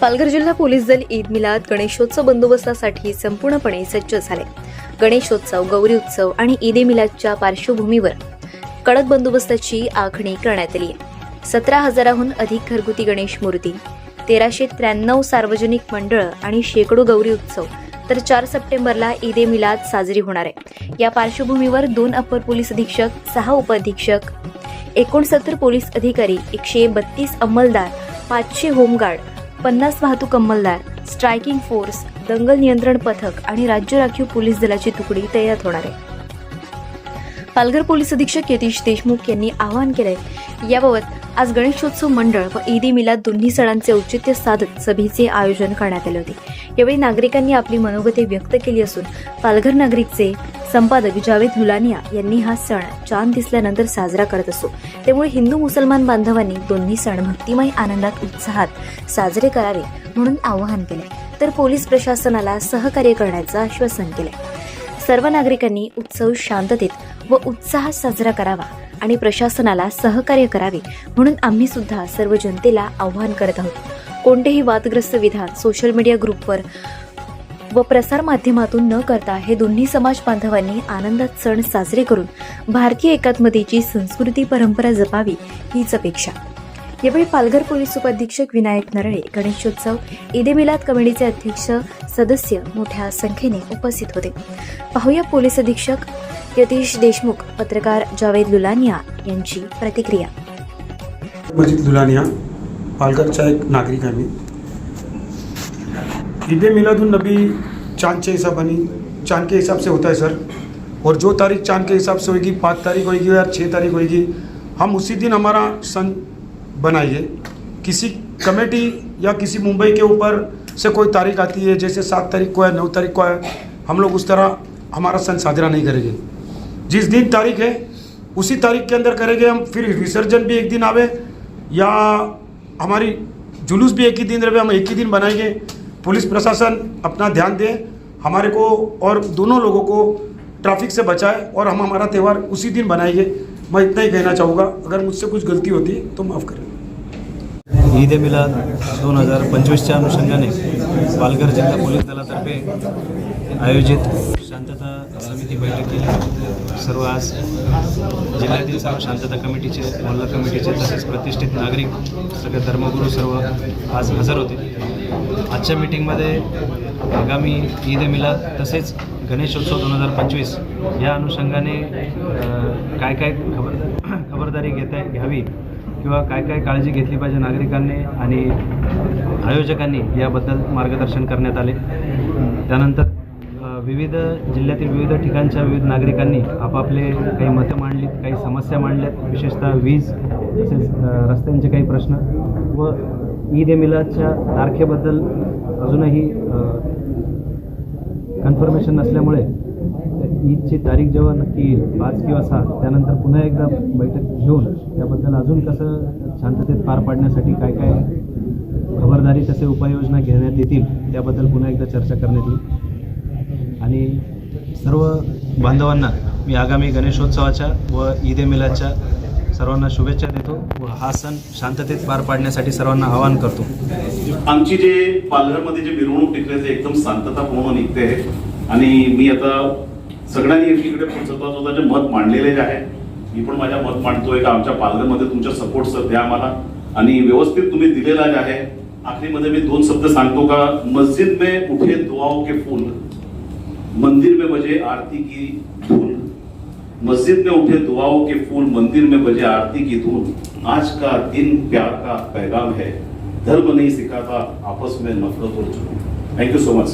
पालघर जिल्हा पोलीस दल ईद मिलाद गणेशोत्सव बंदोबस्तासाठी संपूर्णपणे सज्ज झाले. गणेशोत्सव गौरी उत्सव आणि ईद ए मिलादच्या पार्श्वभूमीवर कडक बंदोबस्ताची आखणी करण्यात आली. आहे सतरा हजाराहून अधिक घरगुती गणेश मूर्ती तेराशे त्र्याण्णव सार्वजनिक मंडळ आणि शेकडो गौरी उत्सव तर चार सप्टेंबरला ईद ए मिलाद साजरी होणार आहे. या पार्श्वभूमीवर दोन अपर पोलीस अधीक्षक सहा उपअधीक्षक एकोणसत्तर पोलीस अधिकारी एकशे बत्तीस अंमलदार पाचशे होमगार्ड पन्नास वाहतूक अंमलदार स्ट्रायकिंग फोर्स दंगल नियंत्रण पथक आणि राज्य राखीव पोलीस दलाची तुकडी तैनात होणार आहे. पालघर पोलीस अधीक्षक यतीश देशमुख यांनी आवाहन केलंय याबाबत आज गणेशोत्सव मंडळ व ईदी मिलाद दोन्ही सणांचे औचित्य साधत सभेचे आयोजन करण्यात आले होते. यावेळी नागरिकांनी आपली मनोगते व्यक्त केली असून पालघर नागरिकचे संपादक जावेद हुलानिया यांनी हा सण चांद दिसल्यानंतर साजरा करत असतो त्यामुळे हिंदू मुसलमान बांधवांनी दोन्ही सण भक्तिमय आनंदात उत्साहात साजरे करावे म्हणून आवाहन केले. तर पोलीस प्रशासनाला सहकार्य करण्याचं आश्वासन केले. सर्व नागरिकांनी उत्सव शांततेत व उत्साहात साजरा करावा आणि प्रशासनाला सहकार्य करावे म्हणून आम्ही सुद्धा सर्व जनतेला आव्हान करत आहोत. कोणतेही वादग्रस्त विधान सोशल मीडिया ग्रुपवर व प्रसार माध्यमातून न करता हे दोन्ही समाज बांधवांनी आनंदात सण साजरे करून भारतीय एकात्मतेची संस्कृती परंपरा जपावी हीच अपेक्षा. यावेळी पालघर पोलीस उपाधीक्षक विनायक नरळे गणेशोत्सव ईद मिलाद कमिटीचे अध्यक्ष सदस्य मोठ्या संख्येने उपस्थित होते. पाहूया पोलीस अधीक्षक यतीश देशमुख पत्रकार जावेद लुलानिया यांची प्रतिक्रिया. मजीद पालघरचा एक नागरिक आहे मी ईद ए मिलादुन नबी चाँद के हिसाब बनी, चाँद के हिसाब से होता है सर। और जो तारीख चाँद के हिसाब से होगी पाँच तारीख होगी या छः तारीख होगी हम उसी दिन हमारा सन बनाइए। किसी कमेटी या किसी मुंबई के ऊपर से कोई तारीख आती है, जैसे सात तारीख को है, नौ तारीख को है, हम लोग उस तरह हमारा सन साजरा नहीं करेंगे। जिस दिन तारीख है, उसी तारीख के अंदर करेंगे हम, फिर विसर्जन भी एक दिन आवे, या हमारी जुलूस भी एक ही दिन रहे, हम एक ही दिन बनाएँगे। पुलिस प्रशासन अपना ध्यान दे, हमारे को और दोनों लोगों को ट्रैफ़िक से बचाए और हम हमारा त्यौहार उसी दिन बनाएँगे मैं इतना ही कहना चाहूँगा, अगर मुझसे कुछ गलती होती है तो माफ़ करें। ईद ए मिलाद दोन हज़ार पंचवीसच्या अनुषंगाने पालघर जिल्हा पोलीस दलातर्फे आयोजित शांतता समिती बैठकीला सर्व आज जिल्ह्यातील सर्व शांतता कमिटीचे मोल्ला कमिटीचे तसेच प्रतिष्ठित नागरिक सगळे धर्मगुरू सर्व आज हजर होते। आजच्या मीटिंगमध्ये आगामी ईद ए मिलाद तसेच गणेशोत्सव दोन हजार पंचवीस या अनुषंगाने काय काय खबर खबरदारी घेता घ्यावी किंवा काय काय काळजी घेतली पाहिजे नागरिकांनी आणि आयोजकांनी याबद्दल मार्गदर्शन करण्यात आले. त्यानंतर विविध जिल्ह्यातील विविध ठिकाणच्या विविध नागरिकांनी आपापले काही मतं मांडलीत काही समस्या मांडल्यात विशेषतः वीज तसेच रस्त्यांचे काही प्रश्न व ईद ए मिलादच्या तारखेबद्दल अजूनही कन्फर्मेशन नसल्यामुळे ईदची तारीख जेव्हा नक्की येईल पाच किंवा सहा त्यानंतर पुन्हा एकदा बैठक घेऊन त्याबद्दल अजून कसं शांततेत पार पाडण्यासाठी काय काय खबरदारी तसे उपाययोजना घेण्यात येतील त्याबद्दल पुन्हा एकदा चर्चा करण्यात येईल. आणि सर्व बांधवांना मी आगामी गणेशोत्सवाच्या व ईद ए मिलादच्या सर्वांना शुभेच्छा देतो व हा सण शांततेत पार पाडण्यासाठी सर्वांना आवाहन करतो. आमची जे पालघरमध्ये जे मिरवणूक निघते ते एकदम शांततापूर्ण निघते आणि मी आता सगळ्यांनी एकीकडे स्वतः स्वतःचे मत मांडलेले जे आहे मी पण माझ्या मत मांडतोय का आमच्या पालघरमध्ये तुमच्या सपोर्ट सर द्या आम्हाला. आणि व्यवस्थित तुम्ही दिलेला जे आहे आखरीमध्ये मी दोन शब्द सांगतो का मस्जिद में उठे दुआओं के फूल मंदिर में बजे आरती की धूल. मस्जिद में उठे दुआओं के फूल मंदिर में बजे आरती की धूल। आज का दिन प्यार का पैगाम है। धर्म नहीं सिखाता, आपस में नफरत जुनून। Thank you so much